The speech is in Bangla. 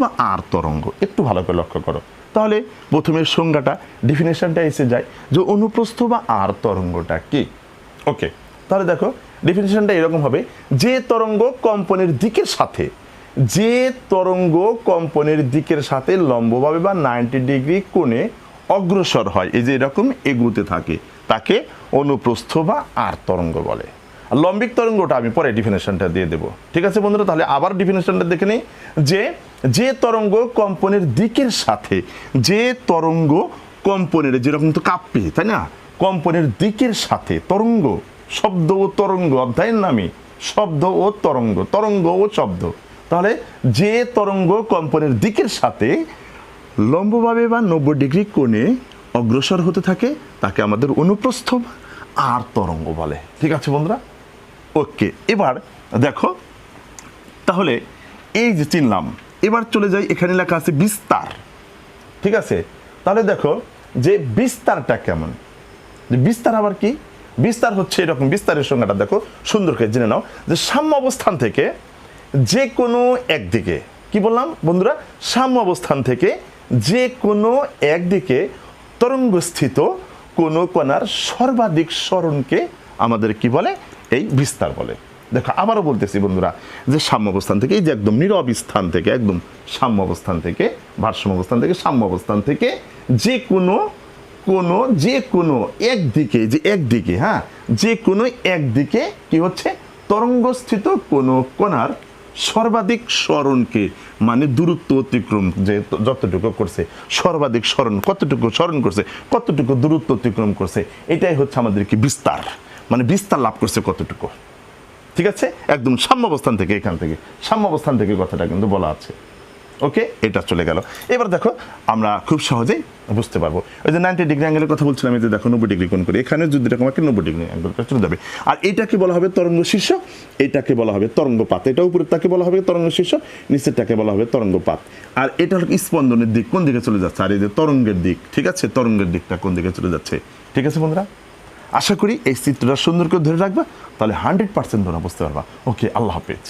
বা আর তরঙ্গ, একটু ভালো করে লক্ষ্য করো। তাহলে প্রথমে সংজ্ঞাটা ডিফিনেশনটা এসে যায় যে অনুপ্রস্থ বা আর তরঙ্গটা কি। ওকে তাহলে দেখো ডিফিনেশনটা এরকম হবে, যে তরঙ্গ কম্পনের দিকের সাথে, যে তরঙ্গ কম্পনের দিকের সাথে লম্বভাবে বা নাইনটি ডিগ্রি কোণে অগ্রসর হয়, এই যে এরকম এগুতে থাকে, তাকে অনুপ্রস্থ বা আর তরঙ্গ বলে। লম্বিক তরঙ্গটা আমি পরে ডিফিনেশনটা দিয়ে দেবো। ঠিক আছে বন্ধুরা? তাহলে আবার ডিফিনেশনটা দেখে নিই যে যে তরঙ্গ কম্পনের দিকের সাথে, যে তরঙ্গ কম্পনের, যেরকম তো কাঁপবে তাই না? কম্পনের দিকের সাথে তরঙ্গ, শব্দ ও তরঙ্গ, অধ্যায়ের নামে শব্দ ও তরঙ্গ তরঙ্গ ও শব্দ। তাহলে যে তরঙ্গ কম্পনের দিকের সাথে লম্বভাবে বা নব্বই ডিগ্রি কোণে অগ্রসর হতে থাকে, তাকে আমাদের অনুপ্রস্থ আর তরঙ্গ বলে। ঠিক আছে বন্ধুরা? ওকে, এবার দেখো, তাহলে এই যে চিনলাম, এবার চলে যাই, এখানে লেখা আছে বিস্তার, ঠিক আছে? তাহলে দেখো যে বিস্তারটা কেমন? যে বিস্তার আবার কি? বিস্তার হচ্ছে এরকম বিস্তারের সংজ্ঞাটা, দেখো, সুন্দর করে জেনে নাও, যে সাম্য অবস্থান থেকে যে কোনো একদিকে, কি বললাম বন্ধুরা? সাম্য অবস্থান থেকে যে কোনো একদিকে তরঙ্গস্থিত কোনো কণার সর্বাধিক স্মরণকে আমাদের কি বলে? এই বিস্তার বলে। দেখো, আবারও বলতেছি বন্ধুরা যে সাম্য অবস্থান থেকে, এই যে একদম নীরব স্থান থেকে, একদম সাম্য অবস্থান থেকে, ভারসাম্য অবস্থান থেকে, সাম্য অবস্থান থেকে যে কোনো কোনো, যে কোনো একদিকে, যে একদিকে হ্যাঁ যে কোনো একদিকে কি হচ্ছে? তরঙ্গস্থিত কোনো কণার সর্বাধিক স্মরণকে মানে দূরত্ব অতিক্রম যে যতটুকু করছে, সর্বাধিক স্মরণ, কতটুকু স্মরণ করছে, কতটুকু দূরত্ব অতিক্রম করছে, এটাই হচ্ছে আমাদের কি বিস্তার। মানে বিস্তার লাভ করছে কতটুকু? ঠিক আছে? একদম সাম্য অবস্থান থেকে এখান থেকে। সাম্য অবস্থান থেকে কথাটা কিন্তু বলা আছে। ওকে? এটা চলে গেল। এবার দেখো, আমরা খুব সহজেই বুঝতে পারব। ওই যে নাইনটি ডিগ্রি অ্যাঙ্গেলের কথা বলছিলাম যে দেখো নব্বই ডিগ্রি কোণ করে। এখানে যদি এরকম একটা নব্বই ডিগ্রি অ্যাঙ্গেলটা চলে যাবে। আর এটাকে বলা হবে তরঙ্গ শীর্ষ এটাকে বলা হবে তরঙ্গপাত। এটা উপরের তাকে বলা হবে তরঙ্গ শীর্ষ নিচেরটাকে বলা হবে তরঙ্গপাত। আর এটা হলো স্পন্দনের দিক, কোন দিকে চলে যাচ্ছে? আর এই যে তরঙ্গের দিক, ঠিক আছে? তরঙ্গের দিকটা কোন দিকে চলে যাচ্ছে? ঠিক আছে বন্ধুরা? আশা করি এই চিত্রটা সুন্দর করে ধরে রাখবা, তাহলে হান্ড্রেড পার্সেন্ট তোমরা বুঝতে পারবা। ওকে আল্লাহ হাফেজ।